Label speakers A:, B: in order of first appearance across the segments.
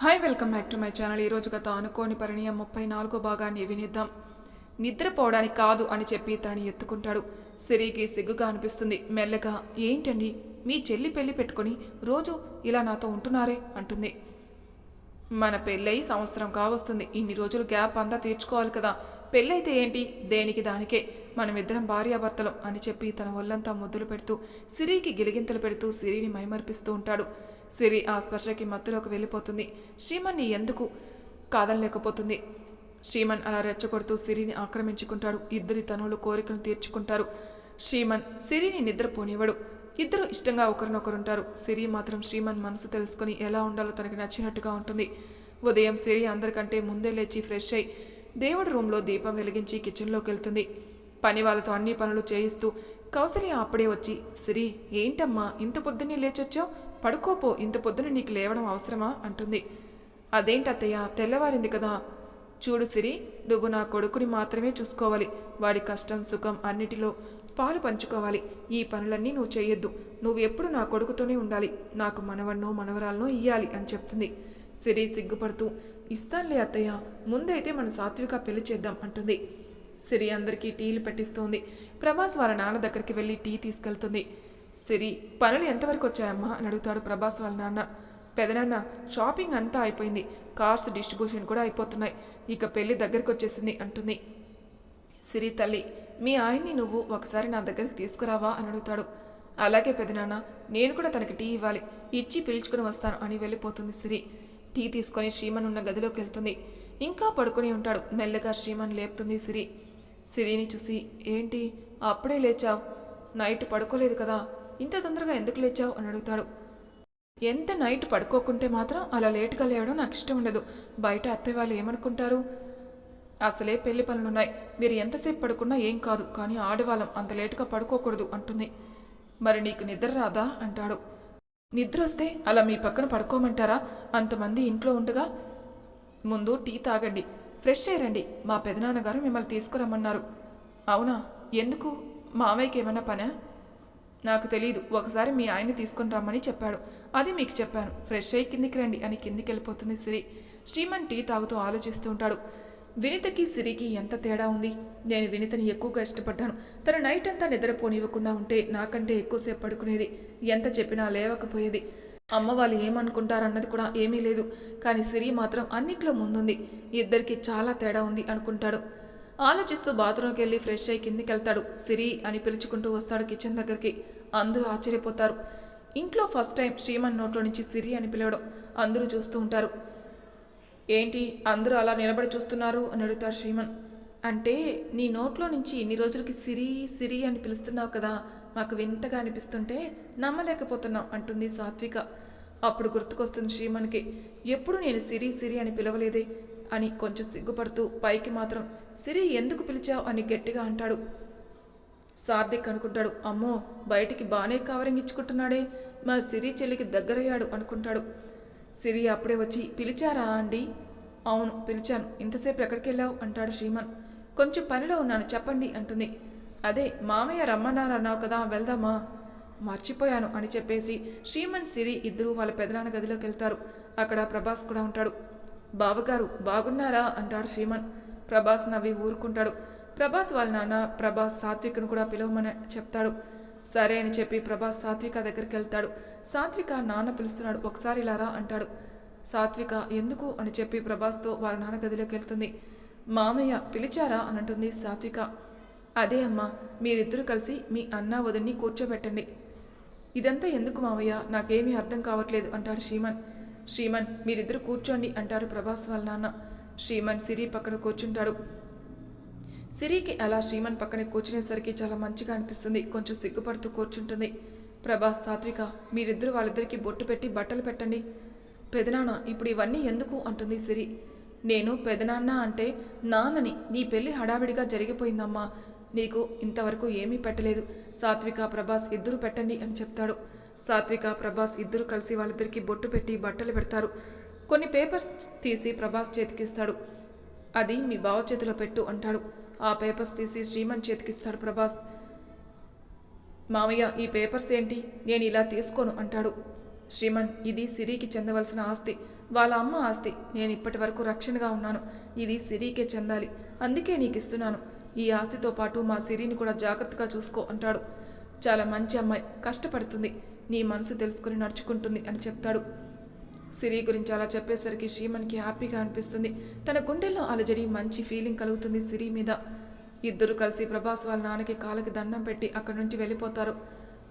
A: Hi welcome back to my channel ఈరోజు గత అనుకోని పరిణయం ముప్పై నాలుగో భాగాన్ని వినిద్దాం. నిద్రపోవడానికి కాదు అని చెప్పి తనని ఎత్తుకుంటాడు. సిరికి సిగ్గుగా అనిపిస్తుంది. మెల్లగా ఏంటండి? మీ చెల్లి పెళ్ళి పెట్టుకొని రోజు ఇలా నాతో ఉంటున్నారే? అంటుంది. మన పెళ్ళయి సంవత్సరం కావస్తుంది. ఇన్ని రోజులు గ్యాప్ అంతా తీర్చుకోవాలి కదా. పెళ్ళైతే ఏంటి? దేనికి దానికే. మనమిద్దరం భార్యాభర్తలం అని చెప్పి తన ఒళ్ళంతా ముద్దులు పెడుతూ సిరికి గిలిగింతలు పెడుతూ సిరిని మైమర్పిస్తూ ఉంటాడు. సిరి ఆ స్పర్శకి మత్తులోకి వెళ్ళిపోతుంది. శ్రీమన్ని ఎందుకు? కాదనలేకపోతుంది. శ్రీమన్ అలా రెచ్చగొడుతూ సిరిని ఆక్రమించుకుంటాడు. ఇద్దరి తనువులు కోరికలను తీర్చుకుంటారు. శ్రీమన్ సిరిని నిద్రపోనివ్వడు. ఇద్దరు ఇష్టంగా ఒకరినొకరుంటారు. సిరి మాత్రం శ్రీమన్ మనసు తెలుసుకుని ఎలా ఉండాలో తనకి నచ్చినట్టుగా ఉంటుంది. ఉదయం సిరి అందరికంటే ముందే లేచి ఫ్రెష్ అయి దేవుడి రూమ్లో దీపం వెలిగించి కిచెన్లోకి వెళ్తుంది. పని వాళ్ళతో అన్ని పనులు చేయిస్తూ కౌసల్య అప్పుడే వచ్చి సిరి ఏంటమ్మా ఇంత పొద్దున్నే లేచొచ్చావు? పడుకోపో ఇంత పొద్దున నీకు లేవడం అవసరమా? అంటుంది. అదేంటత్తయ్య తెల్లవారింది కదా. చూడు సిరి నువ్వు నా కొడుకుని మాత్రమే చూసుకోవాలి. వాడి కష్టం సుఖం అన్నిటిలో పాలు పంచుకోవాలి. ఈ పనులన్నీ నువ్వు చేయొద్దు నువ్వు ఎప్పుడు నా కొడుకుతోనే ఉండాలి. నాకు మనవన్నో మనవరాలనో ఇయ్యాలి అని చెప్తుంది. సిరి సిగ్గుపడుతూ ఇస్తానులే అత్తయ్య ముందైతే మన సాత్విక పెళ్ళి చేద్దాం అంటుంది. సిరి అందరికీ టీలు పెట్టిస్తోంది. ప్రభాస్ వాళ్ళ నాన్న దగ్గరికి వెళ్ళి టీ తీసుకెళ్తుంది. సిరి పనులు ఎంతవరకు వచ్చాయమ్మా? అని అడుగుతాడు ప్రభాస్ వాళ్ళ నాన్న. పెదనాన్న షాపింగ్ అంతా అయిపోయింది. కార్స్ డిస్ట్రిబ్యూషన్ కూడా అయిపోతున్నాయి. ఇక పెళ్ళి దగ్గరికి వచ్చేసింది అంటుంది. సిరి తల్లి మీ ఆయన్ని నువ్వు ఒకసారి నా దగ్గరికి తీసుకురావా? అని అడుగుతాడు. అలాగే పెదనాన్న నేను కూడా తనకి టీ ఇవ్వాలి. ఇచ్చి పిలుచుకుని వస్తాను అని వెళ్ళిపోతుంది సిరి. టీ తీసుకొని శ్రీమన్ ఉన్న గదిలోకి వెళ్తుంది. ఇంకా పడుకొని ఉంటాడు. మెల్లగా శ్రీమన్ లేపుతుంది సిరి. సిరిని చూసి ఏంటి? అప్పుడే లేచావు? నైట్ పడుకోలేదు కదా? ఇంత తొందరగా ఎందుకు లేచావు అని అడుగుతాడు. ఎంత నైట్ పడుకోకుంటే మాత్రం అలా లేటుగా లేవడం నాకు ఇష్టం ఉండదు. బయట అత్తయ్య వాళ్ళు ఏమనుకుంటారు? అసలే పెళ్ళి పనులున్నాయి. మీరు ఎంతసేపు పడుకున్నా ఏం కాదు. కానీ ఆడవాళ్ళం అంత లేటుగా పడుకోకూడదు అంటుంది. మరి నీకు నిద్ర రాదా? అంటాడు. నిద్ర వస్తే అలా మీ పక్కన పడుకోమంటారా? అంతమంది ఇంట్లో ఉండగా ముందు టీ తాగండి. ఫ్రెష్ అయ్యండి. మా పెదనాన్నగారు మిమ్మల్ని తీసుకురమ్మన్నారు. అవునా? ఎందుకు? మామయ్యకి ఏమన్నా పనా? నాకు తెలియదు ఒకసారి మీ ఆయన్ని తీసుకొని రమ్మని చెప్పాడు. అది మీకు చెప్పాను. ఫ్రెష్ అయ్యి కిందికి రండి అని కిందికి వెళ్ళిపోతుంది సిరి. శ్రీమన్ టీ తాగుతూ ఆలోచిస్తూ ఉంటాడు. వినితకి సిరికి ఎంత తేడా ఉంది? నేను వినితని ఎక్కువగా ఇష్టపడ్డాను. తన నైట్ అంతా నిద్రపోనివ్వకుండా ఉంటే నాకంటే ఎక్కువసేపు పడుకునేది. ఎంత చెప్పినా లేవకపోయేది. అమ్మ వాళ్ళు ఏమనుకుంటారన్నది కూడా ఏమీ లేదు. కానీ సిరి మాత్రం అన్నిట్లో ముందుంది. ఇద్దరికి చాలా తేడా ఉంది అనుకుంటాడు. ఆలోచిస్తూ బాత్రూమ్కి వెళ్ళి ఫ్రెష్ అయ్యి కిందికి వెళ్తాడు. సిరి అని పిలుచుకుంటూ వస్తాడు కిచెన్ దగ్గరికి. అందరూ ఆశ్చర్యపోతారు. ఇంట్లో ఫస్ట్ టైం శ్రీమన్ నోట్లో నుంచి సిరి అని పిలవడం అందరూ చూస్తూ ఉంటారు. ఏంటి? అందరూ అలా నిలబడి చూస్తున్నారు అని అడుగుతాడు శ్రీమన్. అంటే నీ నోట్లో నుంచి ఇన్ని రోజులకి సిరి సిరి అని పిలుస్తున్నావు కదా మాకు వింతగా అనిపిస్తుంటే నమ్మలేకపోతున్నాం అంటుంది సాత్విక. అప్పుడు గుర్తుకొస్తుంది శ్రీమన్కి ఎప్పుడు నేను సిరి సిరి అని పిలవలేదే? అని కొంచెం సిగ్గుపడుతూ పైకి మాత్రం సిరి ఎందుకు పిలిచావు? అని గట్టిగా అంటాడు. సార్థిక్ అనుకుంటాడు అమ్మో బయటికి బాగానే కవరింగ్ ఇచ్చుకుంటున్నాడే మా సిరి చెల్లికి దగ్గరయ్యాడు అనుకుంటాడు. సిరి అప్పుడే వచ్చి పిలిచారా అండి? అవును పిలిచాను. ఇంతసేపు ఎక్కడికి వెళ్ళావు అంటాడు శ్రీమన్. కొంచెం పనిలో ఉన్నాను చెప్పండి అంటుంది. అదే మామయ్య రమ్మన్నారన్నావు కదా వెళ్దామా? మర్చిపోయాను అని చెప్పేసి శ్రీమన్ సిరి ఇద్దరూ వాళ్ళ పెదనాన్న గదిలోకి వెళ్తారు. అక్కడ ప్రభాస్ కూడా ఉంటాడు. బావగారు బాగున్నారా? అంటాడు శ్రీమన్. ప్రభాస్ నవ్వి ఊరుకుంటాడు. ప్రభాస్ వాళ్ళ నాన్న ప్రభాస్ సాత్వికను కూడా పిలవమని చెప్తాడు. సరే అని చెప్పి ప్రభాస్ సాత్విక దగ్గరికి వెళ్తాడు. సాత్విక నాన్న పిలుస్తున్నాడు. ఒకసారి ఇలారా అంటాడు. సాత్విక ఎందుకు? అని చెప్పి ప్రభాస్తో వాళ్ళ నాన్న గదిలోకి వెళ్తుంది. మామయ్య పిలిచారా? అని అంటుంది సాత్విక. అదే అమ్మా మీరిద్దరూ కలిసి మీ అన్న వదిన్ని కూర్చోబెట్టండి. ఇదంతా ఎందుకు మామయ్య? నాకేమీ అర్థం కావట్లేదు అంటాడు శ్రీమన్. శ్రీమన్ మీరిద్దరు కూర్చోండి అంటారు ప్రభాస్ వాళ్ళ నాన్న. శ్రీమన్ సిరి పక్కన కూర్చుంటాడు. సిరికి అలా శ్రీమన్ పక్కనే కూర్చునేసరికి చాలా మంచిగా అనిపిస్తుంది. కొంచెం సిగ్గుపడుతూ కూర్చుంటుంది. ప్రభాస్ సాత్విక మీరిద్దరు వాళ్ళిద్దరికి బొట్టు పెట్టి బట్టలు పెట్టండి. పెదనాన్న ఇప్పుడు ఇవన్నీ ఎందుకు? అంటుంది సిరి. నేను పెదనాన్న అంటే నాన్నని. నీ పెళ్ళి హడావిడిగా జరిగిపోయిందమ్మా. నీకు ఇంతవరకు ఏమీ పెట్టలేదు. సాత్విక ప్రభాస్ ఇద్దరు పెట్టండి అని చెప్తాడు. సాత్విక ప్రభాస్ ఇద్దరు కలిసి వాళ్ళిద్దరికీ బొట్టు పెట్టి బట్టలు పెడతారు. కొన్ని పేపర్స్ తీసి ప్రభాస్ చేతికిస్తాడు అది మీ బావ చేతిలో పెట్టు అంటాడు. ఆ పేపర్స్ తీసి శ్రీమన్ చేతికిస్తాడు ప్రభాస్. మామయ్య ఈ పేపర్స్ ఏంటి? నేను ఇలా తీసుకోను అంటాడు. శ్రీమన్ ఇది సిరికి చెందవలసిన ఆస్తి. వాళ్ళ అమ్మ ఆస్తి. నేను ఇప్పటి వరకు రక్షణగా ఉన్నాను. ఇది సిరికే చెందాలి. అందుకే నీకు ఇస్తున్నాను. ఈ ఆస్తితో పాటు మా సిరిని కూడా జాగ్రత్తగా చూసుకో అంటాడు. చాలా మంచి అమ్మాయి. కష్టపడుతుంది. నీ మనసు తెలుసుకుని నడుచుకుంటుంది అని చెప్తాడు. సిరి గురించి అలా చెప్పేసరికి శ్రీమన్కి హ్యాపీగా అనిపిస్తుంది. తన గుండెల్లో అలజడి మంచి ఫీలింగ్ కలుగుతుంది సిరి మీద. ఇద్దరు కలిసి ప్రభాస్ వాళ్ళ నాన్నకి కాళ్ళకి దండం పెట్టి అక్కడి నుంచి వెళ్ళిపోతారు.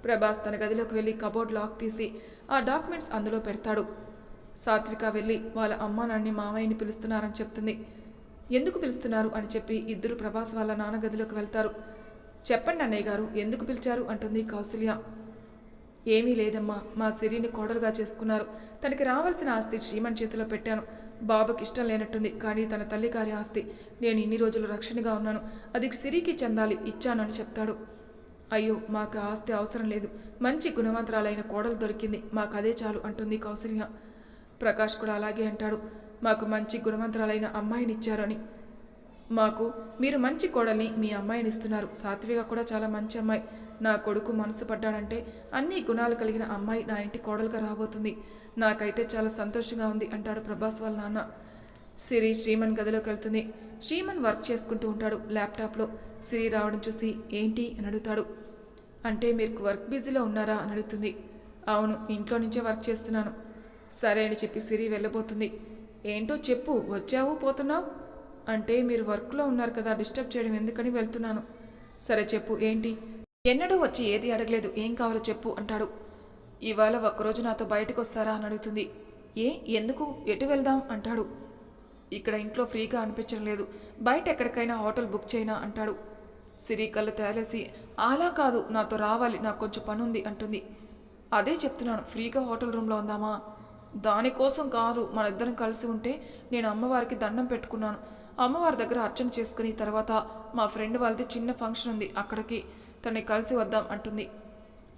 A: ప్రభాస్ తన గదిలోకి వెళ్ళి కబోర్డ్ లాక్ తీసి ఆ డాక్యుమెంట్స్ అందులో పెడతాడు. సాత్విక వెళ్ళి వాళ్ళ అమ్మా నాన్ని మామయ్యని పిలుస్తున్నారని చెప్తుంది. ఎందుకు పిలుస్తున్నారు? అని చెప్పి ఇద్దరు ప్రభాస్ వాళ్ళ నాన్న గదిలోకి వెళ్తారు. చెప్పండి అన్నయ్య గారు ఎందుకు పిలిచారు? అంటుంది కౌసల్య ఏమీ లేదమ్మా. మా సిరిని కోడలుగా చేసుకున్నారు. తనకి రావాల్సిన ఆస్తి శ్రీమన్ చేతిలో పెట్టాను. బాబుకి ఇష్టం లేనట్టుంది కానీ తన తల్లి గారి ఆస్తి. నేను ఇన్ని రోజులు రక్షణగా ఉన్నాను. అది సిరికి చెందాలి ఇచ్చానని చెప్తాడు. అయ్యో మాకు ఆస్తి అవసరం లేదు. మంచి గుణవంతరాలైన కోడలు దొరికింది. మాకు అదే చాలు అంటుంది కౌసల్య. ప్రకాష్ కూడా అలాగే అంటాడు. మాకు మంచి గుణవంతరాలైన అమ్మాయిని ఇచ్చారని మాకు మీరు మంచి కోడల్ని మీ అమ్మాయిని ఇస్తున్నారు సాత్విక కూడా చాలా మంచి అమ్మాయి. నా కొడుకు మనసు పడ్డాడంటే అన్ని గుణాలు కలిగిన అమ్మాయి నా ఇంటి కోడలుగా రాబోతుంది. నాకైతే చాలా సంతోషంగా ఉంది అంటాడు ప్రభాస్ వాళ్ళ నాన్న. సిరి శ్రీమన్ గదిలోకి వెళ్తుంది. శ్రీమన్ వర్క్ చేసుకుంటూ ఉంటాడు ల్యాప్టాప్లో. సిరి రావడం చూసి ఏంటి అని అడుగుతాడు. అంటే మీరు వర్క్ బిజీలో ఉన్నారా అని అడుగుతుంది. అవును ఇంట్లో నుంచే వర్క్ చేస్తున్నాను. సరే అని చెప్పి సిరి వెళ్ళబోతుంది. ఏంటో చెప్పు వచ్చావు పోతున్నావు? అంటే మీరు వర్క్లో ఉన్నారు కదా డిస్టర్బ్ చేయడం ఎందుకని వెళ్తున్నాను. సరే చెప్పు ఏంటి? ఎన్నడూ వచ్చి ఏది అడగలేదు. ఏం కావాలో చెప్పు అంటాడు. ఇవాళ ఒక్కరోజు నాతో బయటకు వస్తారా అని అడుగుతుంది. ఏ ఎందుకు? ఎటు వెళ్దాం? అంటాడు. ఇక్కడ ఇంట్లో ఫ్రీగా అనిపించడం లేదు. బయట ఎక్కడికైనా హోటల్ బుక్ చేయనా అంటాడు. సిరి కళ్ళు తేలేసి అలా కాదు. నాతో రావాలి. నాకు కొంచెం పని ఉంది అంటుంది. అదే చెప్తున్నాను. ఫ్రీగా హోటల్ రూమ్లో ఉందామా? దానికోసం కాదు. మన ఇద్దరం కలిసి ఉంటే నేను అమ్మవారికి దండం పెట్టుకున్నాను. అమ్మవారి దగ్గర అర్చన చేసుకుని తర్వాత మా ఫ్రెండ్ వాళ్ళది చిన్న ఫంక్షన్ ఉంది అక్కడికి. తనని కలిసి వద్దాం అంటుంది.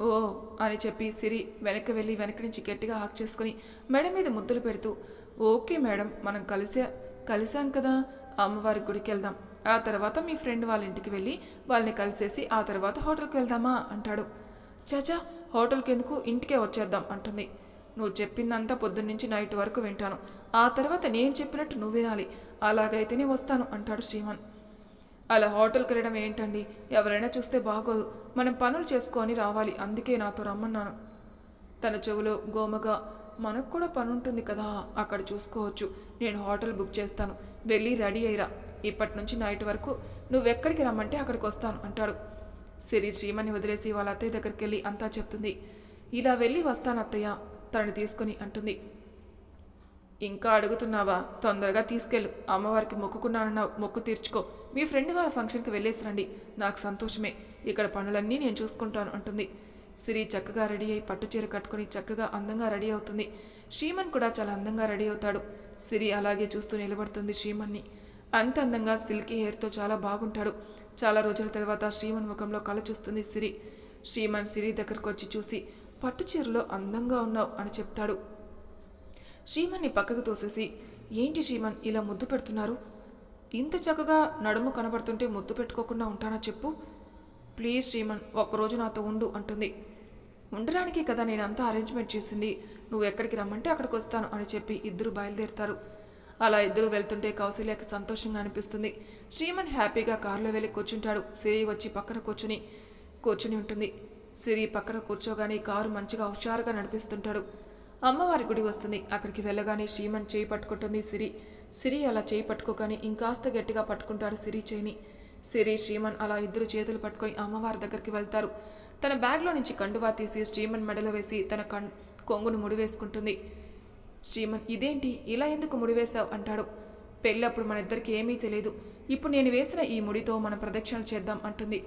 A: ఓ అని చెప్పి సిరి వెనక్కి వెళ్ళి వెనక నుంచి గట్టిగా హాక్ చేసుకుని మెడ మీద ముద్దులు పెడుతూ ఓకే మేడం మనం కలిసే కలిసాం కదా అమ్మవారి గుడికి వెళ్దాం. ఆ తర్వాత మీ ఫ్రెండ్ వాళ్ళ ఇంటికి వెళ్ళి వాళ్ళని కలిసేసి ఆ తర్వాత హోటల్కి వెళ్దామా అంటాడు. చాచా హోటల్కి ఎందుకు? ఇంటికే వచ్చేద్దాం అంటుంది. నువ్వు చెప్పిందంతా పొద్దున్నుంచి నైట్ వరకు వింటాను. ఆ తర్వాత నేను చెప్పినట్టు నువ్వు వినాలి. అలాగైతేనే వస్తాను అంటాడు శ్రీమన్. అలా హోటల్కి వెళ్ళడం ఏంటండి? ఎవరైనా చూస్తే బాగోదు. మనం పనులు చేసుకొని రావాలి. అందుకే నాతో రమ్మన్నాను. తన చెవిలో గోమగా మనకు కూడా పని ఉంటుంది కదా అక్కడ చూసుకోవచ్చు. నేను హోటల్ బుక్ చేస్తాను. వెళ్ళి రెడీ అయ్యిరా. ఇప్పటి నుంచి నైట్ వరకు నువ్వెక్కడికి రమ్మంటే అక్కడికి వస్తాను అంటాడు. సిరి శ్రీమని వదిలేసి వాళ్ళ అత్తయ్య దగ్గరికి వెళ్ళి అంతా చెప్తుంది. ఇలా వెళ్ళి వస్తాను అత్తయ్య తనని తీసుకుని అంటుంది. ఇంకా అడుగుతున్నావా? తొందరగా తీసుకెళ్ళు. అమ్మవారికి మొక్కుకున్నానన్నావు. మొక్కు తీర్చుకో. మీ ఫ్రెండ్ వాళ్ళ ఫంక్షన్కి వెళ్ళేసి రండి నాకు సంతోషమే. ఇక్కడ పనులన్నీ నేను చూసుకుంటాను అంటుంది. సిరి చక్కగా రెడీ అయి పట్టు చీర కట్టుకుని చక్కగా అందంగా రెడీ అవుతుంది. శ్రీమన్ కూడా చాలా అందంగా రెడీ అవుతాడు. సిరి అలాగే చూస్తూ నిలబడుతుంది శ్రీమన్ని. అంత అందంగా సిల్కీ హెయిర్తో చాలా బాగుంటాడు. చాలా రోజుల తర్వాత శ్రీమన్ ముఖంలో కళ చూస్తుంది సిరి శ్రీమన్ సిరి దగ్గరకు వచ్చి చూసి పట్టు చీరలో అందంగా ఉన్నావు అని చెప్తాడు. శ్రీమన్ని పక్కకు తోసేసి ఏంటి శ్రీమన్ ఇలా ముద్దు పెడుతున్నారు? ఇంత చక్కగా నడుము కనబడుతుంటే ముద్దు పెట్టుకోకుండా ఉంటానా చెప్పు? ప్లీజ్ శ్రీమన్ ఒక్కరోజు నాతో ఉండు అంటుంది. ఉండడానికి కదా నేను అంతా అరేంజ్మెంట్ చేసింది. నువ్వు ఎక్కడికి రమ్మంటే అక్కడికి వస్తాను అని చెప్పి ఇద్దరు బయలుదేరుతారు. అలా ఇద్దరు వెళ్తుంటే కౌశల్యకి సంతోషంగా అనిపిస్తుంది. శ్రీమన్ హ్యాపీగా కారులో వెళ్ళి కూర్చుంటాడు. సిరి వచ్చి పక్కన కూర్చుని కూర్చుని ఉంటుంది. సిరి పక్కన కూర్చోగానే కారు మంచిగా హుషారుగా నడిపిస్తుంటాడు. అమ్మవారి గుడి వస్తుంది. అక్కడికి వెళ్ళగానే శ్రీమన్ చేయి పట్టుకుంటుంది సిరి. సిరి అలా చేయి పట్టుకోగానే ఇంకాస్త గట్టిగా పట్టుకుంటాడు సిరి చేయిని. సిరి శ్రీమన్ అలా ఇద్దరు చేతులు పట్టుకొని అమ్మవారి దగ్గరికి వెళ్తారు. తన బ్యాగ్లో నుంచి కండువా తీసి శ్రీమన్ మెడలో వేసి తన కం కొంగును ముడివేసుకుంటుంది. శ్రీమన్ ఇదేంటి? ఇలా ఎందుకు ముడివేశావు? అంటాడు. పెళ్ళప్పుడు మన ఇద్దరికి ఏమీ తెలియదు ఇప్పుడు నేను వేసిన ఈ ముడితో మనం ప్రదక్షిణ చేద్దాం అంటుంది.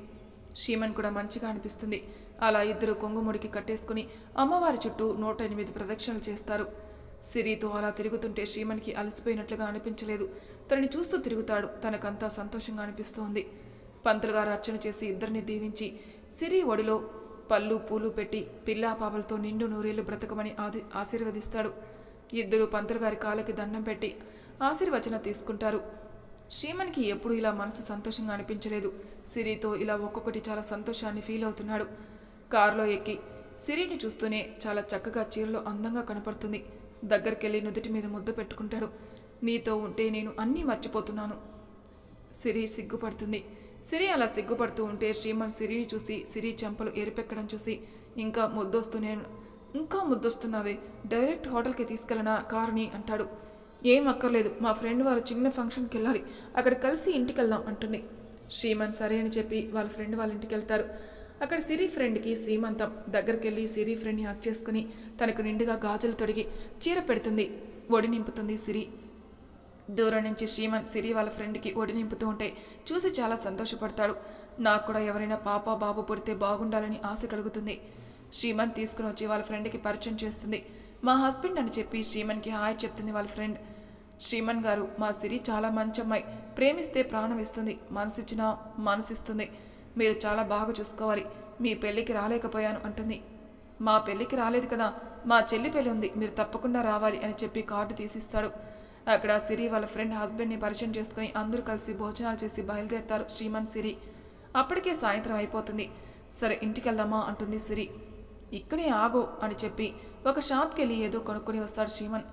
A: శ్రీమన్ కూడా మంచిగా అనిపిస్తుంది. అలా ఇద్దరు కొంగుముడికి కట్టేసుకుని అమ్మవారి చుట్టూ నూట ఎనిమిది ప్రదక్షిణలు చేస్తారు. సిరితో అలా తిరుగుతుంటే శ్రీమన్కి అలసిపోయినట్లుగా అనిపించలేదు. తనని చూస్తూ తిరుగుతాడు. తనకంతా సంతోషంగా అనిపిస్తోంది. పంతులుగారు అర్చన చేసి ఇద్దరిని దీవించి సిరి ఒడిలో పళ్ళు పూలు పెట్టి పిల్లా పాపలతో నిండు నూరేళ్ళు బ్రతకమని ఆది ఆశీర్వదిస్తాడు. ఇద్దరు పంతులుగారి కాళ్ళకి దండం పెట్టి ఆశీర్వచన తీసుకుంటారు. శ్రీమన్కి ఎప్పుడు ఇలా మనసు సంతోషంగా అనిపించలేదు. సిరితో ఇలా ఒక్కొక్కటి చాలా సంతోషాన్ని ఫీల్ అవుతున్నాడు. కారులో ఎక్కి సిరిని చూస్తూనే చాలా చక్కగా చీరలో అందంగా కనపడుతుంది. దగ్గరికెళ్ళి నుదుటి మీద ముద్దు పెట్టుకుంటాడు. నీతో ఉంటే నేను అన్నీ మర్చిపోతున్నాను. సిరి సిగ్గుపడుతుంది. సిరి అలా సిగ్గుపడుతూ ఉంటే శ్రీమన్ సిరిని చూసి సిరి చెంపలు ఏరిపెక్కడం చూసి ఇంకా ముద్దొస్తూనే ఇంకా ముద్దొస్తున్నావే డైరెక్ట్ హోటల్కి తీసుకెళ్ళనా కారుని? అంటాడు. ఏం అక్కర్లేదు. మా ఫ్రెండ్ వాళ్ళ చిన్న ఫంక్షన్కి వెళ్ళాలి. అక్కడ కలిసి ఇంటికి వెళ్దాం అంటుంది. శ్రీమన్ సరే అని చెప్పి వాళ్ళ ఫ్రెండ్ వాళ్ళ ఇంటికి వెళ్తారు అక్కడ సిరి ఫ్రెండ్కి శ్రీమంతం. దగ్గరికి వెళ్ళి సిరి ఫ్రెండ్ని హక్ చేసుకుని తనకు నిండుగా గాజులు తొడిగి చీర పెడుతుంది. ఒడి నింపుతుంది సిరి. దూరం నుంచి శ్రీమన్ సిరి వాళ్ళ ఫ్రెండ్కి ఒడి నింపుతూ ఉంటే చూసి చాలా సంతోషపడతాడు. నాకు కూడా ఎవరైనా పాప బాబు పుడితే బాగుండాలని ఆశ కలుగుతుంది. శ్రీమన్ తీసుకుని వచ్చి వాళ్ళ ఫ్రెండ్కి పరిచయం చేస్తుంది. మా హస్బెండ్ అని చెప్పి శ్రీమన్కి హాయ్ చెప్తుంది వాళ్ళ ఫ్రెండ్. శ్రీమన్ గారు మా సిరి చాలా మంచి అమ్మాయి ప్రేమిస్తే ప్రాణం ఇస్తుంది మనసిచ్చినా మనసిస్తుంది. మీరు చాలా బాగా చూసుకోవాలి. మీ పెళ్ళికి రాలేకపోయాను అంటుంది. మా పెళ్ళికి రాలేదు కదా మా చెల్లి పెళ్ళి ఉంది మీరు తప్పకుండా రావాలి అని చెప్పి కార్డు తీసిస్తాడు. అక్కడ సిరి వాళ్ళ ఫ్రెండ్ హస్బెండ్ని పరిచయం చేసుకుని అందరూ కలిసి భోజనాలు చేసి బయలుదేరుతారు శ్రీమన్ సిరి. అప్పటికే సాయంత్రం అయిపోతుంది. సరే ఇంటికి వెళ్దామా అంటుంది సిరి. ఇక్కడే ఆగో అని చెప్పి ఒక షాప్కి వెళ్ళి ఏదో కొనుక్కొని వస్తాడు శ్రీమన్.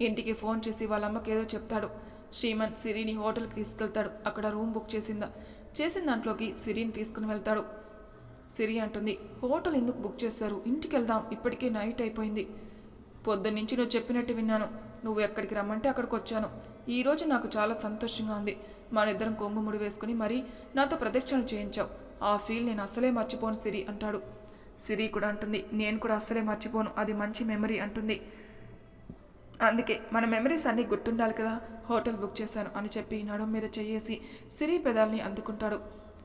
A: ఇంటికి ఫోన్ చేసి వాళ్ళ అమ్మకి ఏదో చెప్తాడు. శ్రీమన్ సిరిని హోటల్కి తీసుకెళ్తాడు. అక్కడ రూమ్ బుక్ చేసిందా. చేసిన దాంట్లోకి సిరిని తీసుకుని వెళ్తాడు. సిరి అంటుంది హోటల్ ఎందుకు బుక్ చేశారు ఇంటికి వెళ్దాం ఇప్పటికే నైట్ అయిపోయింది. పొద్దున్నుంచి నువ్వు చెప్పినట్టు విన్నాను. నువ్వు ఎక్కడికి రమ్మంటే అక్కడికి వచ్చాను ఈరోజు నాకు చాలా సంతోషంగా ఉంది. మన ఇద్దరం కొంగుముడి వేసుకుని మరీ నాతో ప్రదక్షిణలు చేయించావు. ఆ ఫీల్ నేను అసలే మర్చిపోను సిరి అంటాడు. సిరి కూడా అంటుంది నేను కూడా అస్సలే మర్చిపోను. అది మంచి మెమరీ అంటుంది. అందుకే మన మెమరీస్ అన్నీ గుర్తుండాలి కదా. హోటల్ బుక్ చేశాను అని చెప్పి నడుం మీద చేయేసి సిరి పెదాల్ని అందుకుంటాడు.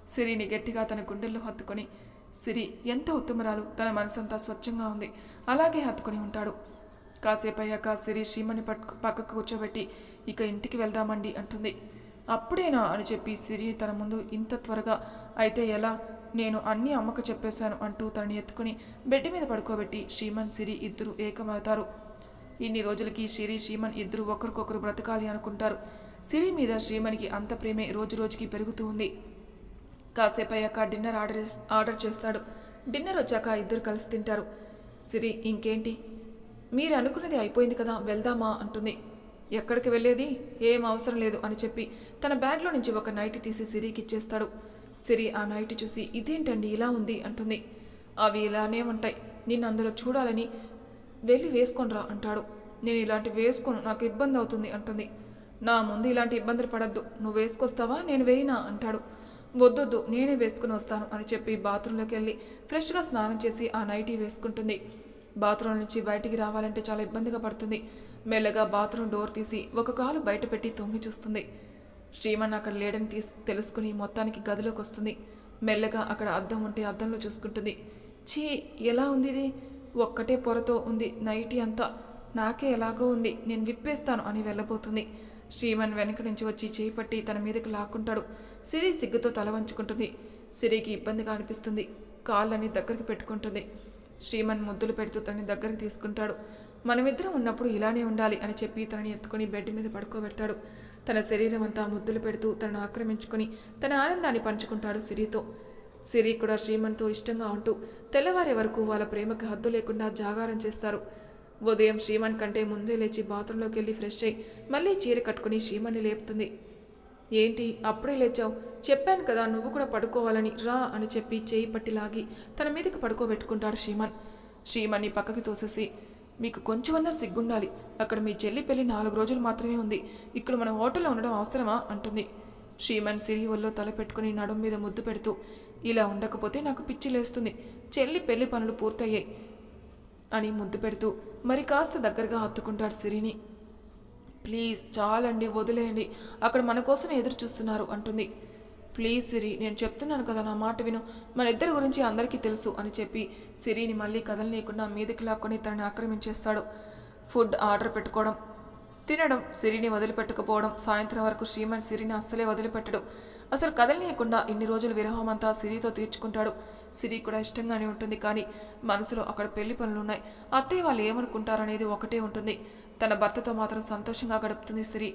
A: సిరిని గట్టిగా తన గుండెల్లో హత్తుకొని సిరి ఎంత ఉత్తమరాలు. తన మనసంతా స్వచ్ఛంగా ఉంది. అలాగే హత్తుకొని ఉంటాడు. కాసేపు అయ్యాక సిరి శ్రీమణి పట్టు పక్కకు కూర్చోబెట్టి ఇక ఇంటికి వెళ్దామండి అంటుంది. అప్పుడేనా? అని చెప్పి సిరిని తన ముందు ఇంత త్వరగా అయితే ఎలా? నేను అన్నీ అమ్మకు చెప్పేశాను అంటూ తనని ఎత్తుకుని బెడ్ మీద పడుకోబెట్టి శ్రీమన్ సిరి ఇద్దరు ఏకమవుతారు. ఇన్ని రోజులకి సిరి శ్రీమన్ ఇద్దరు ఒకరికొకరు బ్రతకాలి అనుకుంటారు. సిరి మీద శ్రీమన్కి అంత ప్రేమే రోజు రోజుకి పెరుగుతూ ఉంది. కాసేపు అయ్యాక డిన్నర్ ఆర్డర్ ఆర్డర్ చేస్తాడు. డిన్నర్ వచ్చాక ఇద్దరు కలిసి తింటారు. సిరి ఇంకేంటి? మీరు అనుకున్నది అయిపోయింది కదా వెళ్దామా? అంటుంది. ఎక్కడికి వెళ్ళేది? ఏం అవసరం లేదు అని చెప్పి తన బ్యాగ్లో నుంచి ఒక నైటి తీసి సిరికి ఇచ్చేస్తాడు. సిరి ఆ నైటి చూసి ఇదేంటండి ఇలా ఉంది? అంటుంది. అవి ఇలానే ఉంటాయి. నిన్ను అందులో చూడాలని వెళ్ళి వేసుకొనిరా అంటాడు. నేను ఇలాంటి వేసుకోను నాకు ఇబ్బంది అవుతుంది అంటుంది. నా ముందు ఇలాంటి ఇబ్బందులు పడద్దు నువ్వు వేసుకొస్తావా నేను వేయినా అంటాడు. వద్దొద్దు నేనే వేసుకుని వస్తాను అని చెప్పి బాత్రూంలోకి వెళ్ళి ఫ్రెష్గా స్నానం చేసి ఆ నైటీ వేసుకుంటుంది. బాత్రూమ్ నుంచి బయటికి రావాలంటే చాలా ఇబ్బందిగా పడుతుంది. మెల్లగా బాత్రూమ్ డోర్ తీసి ఒక కాలు బయట పెట్టి తొంగి చూస్తుంది. శ్రీమన్ అక్కడ లేడని తీసి తెలుసుకుని మొత్తానికి గదిలోకి వస్తుంది. మెల్లగా అక్కడ అద్దం ఉంటే అద్దంలో చూసుకుంటుంది. చీ ఎలా ఉంది ఇది? ఒక్కటే పొరతో ఉంది నైటీ అంతా. నాకే ఎలాగో ఉంది. నేను విప్పేస్తాను అని వెళ్ళబోతుంది. శ్రీమన్ వెనక నుంచి వచ్చి చేయి పట్టి తన మీదకి లాక్కుంటాడు. సిరి సిగ్గుతో తల వంచుకుంటుంది. సిరికి ఇబ్బందిగా అనిపిస్తుంది. కాళ్ళని దగ్గరికి పెట్టుకుంటుంది. శ్రీమన్ ముద్దులు పెడుతూ తనని దగ్గరికి తీసుకుంటాడు. మనమిద్దరం ఉన్నప్పుడు ఇలానే ఉండాలి అని చెప్పి తనని ఎత్తుకొని బెడ్ మీద పడుకోబెడతాడు. తన శరీరం అంతా ముద్దులు పెడుతూ తనను ఆక్రమించుకొని తన ఆనందాన్ని పంచుకుంటాడు సిరితో. సిరి కూడా శ్రీమన్తో ఇష్టంగా ఉంటూ తెల్లవారే వరకు వాళ్ళ ప్రేమకు హద్దు లేకుండా జాగారం చేస్తారు. ఉదయం శ్రీమన్ కంటే ముందే లేచి బాత్రూంలోకి వెళ్ళి ఫ్రెష్ అయ్యి మళ్ళీ చీర కట్టుకుని శ్రీమన్ని లేపుతుంది. ఏంటి? అప్పుడే లేచావు. చెప్పాను కదా నువ్వు కూడా పడుకోవాలని రా అని చెప్పి చేయి పట్టి లాగి తన మీదకి పడుకోబెట్టుకుంటాడు శ్రీమన్. శ్రీమన్ని పక్కకి తోసేసి మీకు కొంచెమన్నా సిగ్గుండాలి. అక్కడ మీ చెల్లి పెళ్ళి నాలుగు రోజులు మాత్రమే ఉంది. ఇక్కడ మన హోటల్లో ఉండడం అవసరమా? అంటుంది. శ్రీమన్ సిరి ఒళ్ళో తల నడుం మీద ముద్దు పెడుతూ ఇలా ఉండకపోతే నాకు పిచ్చి లేస్తుంది. చెల్లి పెళ్ళి పనులు పూర్తయ్యాయి అని ముద్దు పెడుతూ మరి కాస్త దగ్గరగా హత్తుకుంటాడు సిరిని. ప్లీజ్ చాలండి వదిలేయండి. అక్కడ మన కోసం ఎదురు చూస్తున్నారు అంటుంది. ప్లీజ్ సిరి నేను చెప్తున్నాను కదా నా మాట విను. మన ఇద్దరి గురించి అందరికీ తెలుసు అని చెప్పి సిరిని మళ్ళీ కదలనీయకుండా మీదకి లాక్కొని తనని ఆక్రమించేస్తాడు. ఫుడ్ ఆర్డర్ పెట్టుకోవడం తినడం సిరిని వదిలిపెట్టకపోవడం సాయంత్రం వరకు శ్రీమన్ సిరిని అస్సలే వదిలిపెట్టడు. అసలు కదలనీయకుండా ఇన్ని రోజులు విరహం అంతా సిరితో తీర్చుకుంటాడు. సిరి కూడా ఇష్టంగానే ఉంటుంది కానీ మనసులో అక్కడ పెళ్ళి పనులు ఉన్నాయి అత్తయ్య వాళ్ళు ఏమనుకుంటారనేది ఒకటే ఉంటుంది. తన భర్తతో మాత్రం సంతోషంగా గడుపుతుంది సిరి.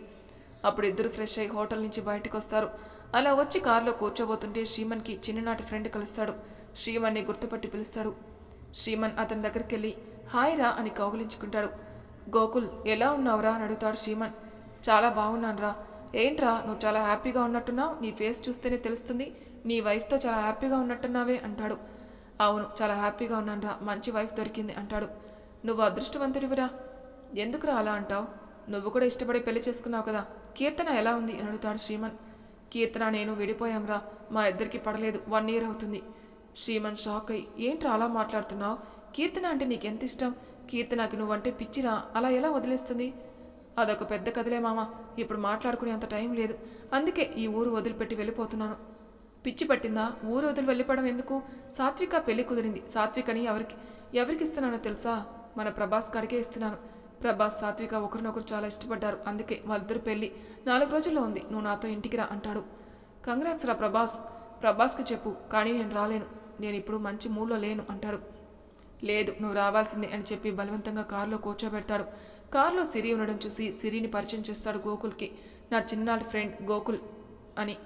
A: అప్పుడు ఇద్దరు ఫ్రెష్ అయ్యి హోటల్ నుంచి బయటకు వస్తారు అలా వచ్చి కారులో కూర్చోబోతుంటే శ్రీమన్కి చిన్ననాటి ఫ్రెండ్ కలుస్తాడు. శ్రీమన్ని గుర్తుపట్టి పిలుస్తాడు. శ్రీమన్ అతని దగ్గరికి వెళ్ళి హాయిరా అని కౌగిలించుకుంటాడు. గోకుల్ ఎలా ఉన్నావురా? అని అడుగుతాడు శ్రీమన్. చాలా బాగున్నానురా. ఏంట్రా నువ్వు చాలా హ్యాపీగా ఉన్నట్టున్నావు? నీ ఫేస్ చూస్తేనే తెలుస్తుంది. నీ వైఫ్తో చాలా హ్యాపీగా ఉన్నట్టున్నావే అంటాడు. అవును చాలా హ్యాపీగా ఉన్నానురా. మంచి వైఫ్ దొరికింది అంటాడు. నువ్వు అదృష్టవంతుడివిరా? ఎందుకురా అలా అంటావు? నువ్వు కూడా ఇష్టపడి పెళ్ళి చేసుకున్నావు కదా. కీర్తన ఎలా ఉంది? అని అడుగుతాడు శ్రీమన్. కీర్తన నేను విడిపోయాంరా. మా ఇద్దరికి పడలేదు. వన్ ఇయర్ అవుతుంది. శ్రీమన్ షాక్ అయ్యి ఏంట్రా అలా మాట్లాడుతున్నావు? కీర్తన అంటే నీకెంత ఇష్టం కీర్తనకి నువ్వంటే పిచ్చిరా? అలా ఎలా వదిలేస్తుంది? అదొక పెద్ద కథలే మామ. ఇప్పుడు మాట్లాడుకునే అంత టైం లేదు. అందుకే ఈ ఊరు వదిలిపెట్టి వెళ్ళిపోతున్నాను. పిచ్చి పట్టిందా? ఊరు వదిలి వెళ్ళిపోవడం ఎందుకు? సాత్విక పెళ్ళి కుదిరింది. సాత్వికని ఎవరికి ఎవరికి ఇస్తున్నానో తెలుసా? మన ప్రభాస్ కాడికే ఇస్తున్నాను. ప్రభాస్ సాత్విక ఒకరినొకరు చాలా ఇష్టపడ్డారు. అందుకే వాళ్ళిద్దరు పెళ్ళి నాలుగు రోజుల్లో ఉంది. నువ్వు నాతో ఇంటికి రా అంటాడు. కంగ్రాట్స్ రా ప్రభాస్. ప్రభాస్కి చెప్పు. కానీ నేను రాలేను. నేను ఇప్పుడు మంచి మూడ్లో లేను అంటాడు. లేదు నువ్వు రావాల్సిందే అని చెప్పి బలవంతంగా కారులో కూర్చోబెడతాడు. కారులో సిరి ఉండడం చూసి సిరిని పరిచయం చేస్తాడు గోకుల్కి. నా చిన్నాటి ఫ్రెండ్ గోకుల్ అని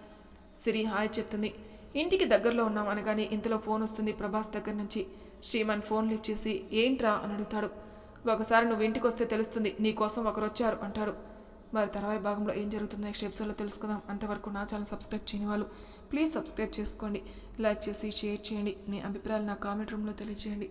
A: సిరి హాయ్ చెప్తుంది. ఇంటికి దగ్గరలో ఉన్నాం అనగానే ఇంతలో ఫోన్ వస్తుంది ప్రభాస్ దగ్గర నుంచి. శ్రీమన్ ఫోన్ లిఫ్ట్ చేసి ఏంట్రా? అని అడుగుతాడు. ఒకసారి నువ్వు ఇంటికి వస్తే తెలుస్తుంది నీకోసం ఒకరొచ్చారు అంటాడు. మరి తర్వాత భాగంలో ఏం జరుగుతుందో నెక్స్ట్ ఎపిసోడ్లో తెలుసుకుందాం. అంతవరకు నా ఛానల్ సబ్స్క్రైబ్ చేయని వాళ్ళు ప్లీజ్ సబ్స్క్రైబ్ చేసుకోండి. లైక్ చేసి షేర్ చేయండి. మీ అభిప్రాయాలు నా కామెంట్ రూమ్లో తెలియజేయండి.